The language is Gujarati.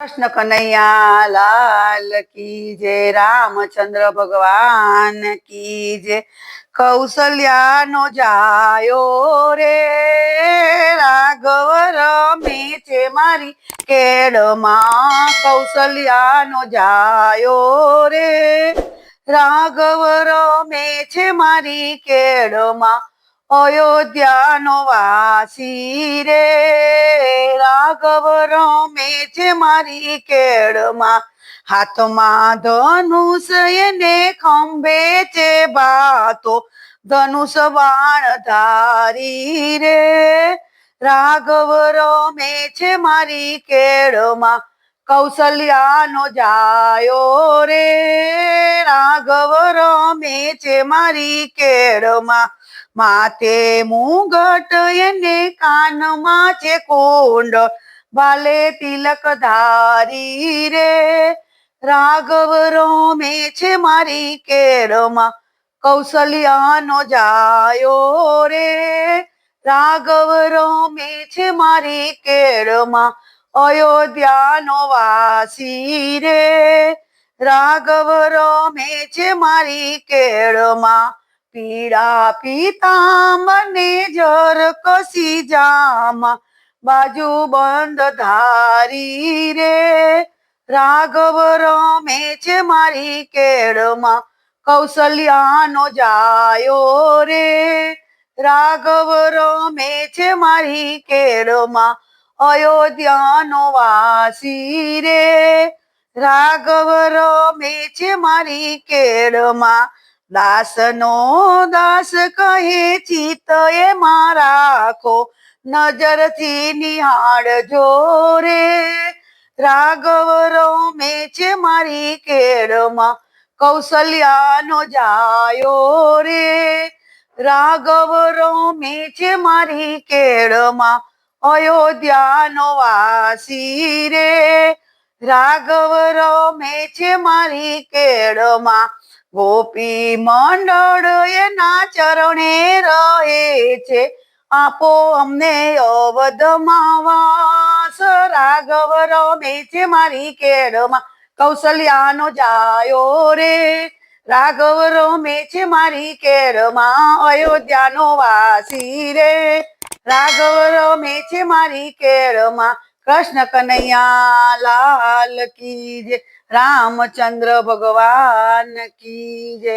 કૃષ્ણ કનૈયા, લાલ કી જય, રામચંદ્ર ભગવાન કી જય. કૌશલ્યાનો જાયો રે, રાઘવ રમે છે મારી કેળમાં. કૌશલ્યાનો જાયો રે, રાઘવ રમે છે મારી કેડમાં અયોધ્યાનો વાસી રે રાઘવ રમે છે મારી કેળમાં હાથમાં ધનુષ એને ખંભે છે બાતો, ધનુષ બાણ ધારી રે. રાઘવ રમે છે મારી કેળમાં કૌશલ્યાનો જાયો રે. રાઘવ રમે છે મારી કેળમાં. માથે મુગટ એને કાનમાં છે કોંડ. બાલે તિલક ધારી રે. રાઘવ રમે છે મારી કેળમાં. કૌશલ્યાનો જાયો રે. રાઘવ રમે છે મારી કેળમાં. અયોધ્યાનો વાસી રે. રાઘવ રમે છે મારી કેળમાં. પીળા પીતાંબરને જર કસી જામાં. બાજુ બંધ ધારી રે. રાઘવ રમે છે મારી કેળમાં. કૌશલ્યાનો જાયો રે. રાઘવ રમે છે મારી કેળમાં. અયોધ્યાનો વાસી રે. રાઘવ રમે છે મારી કેળમાં. દાસનો દાસ કહે ચિત એ મારાખો નજરથી નિહાળજો રે. રાઘવ રમે છે મારી કેળમાં, કૌશલ્યાનો જાયો રે. રાઘવ રમે છે મારી કેળમાં, અયોધ્યાનો વાસી રે. રાઘવ રમે છે મારી કેળમાં. ગોપી મંડળ એના ચરણે રહે છે. આપો અમને અવધમાં વાસ. રાઘવ રમે છે મારી કેળમાં. કૌશલ્યાનો જાયો રે. રાઘવ રમે છે મારી કેળમાં. અયોધ્યાનો વાસી રે. રાઘવ રમે છે મારી કેળમાં. કૃષ્ણ કનૈયા લાલ કી જય રામચંદ્ર ભગવાન કી જય.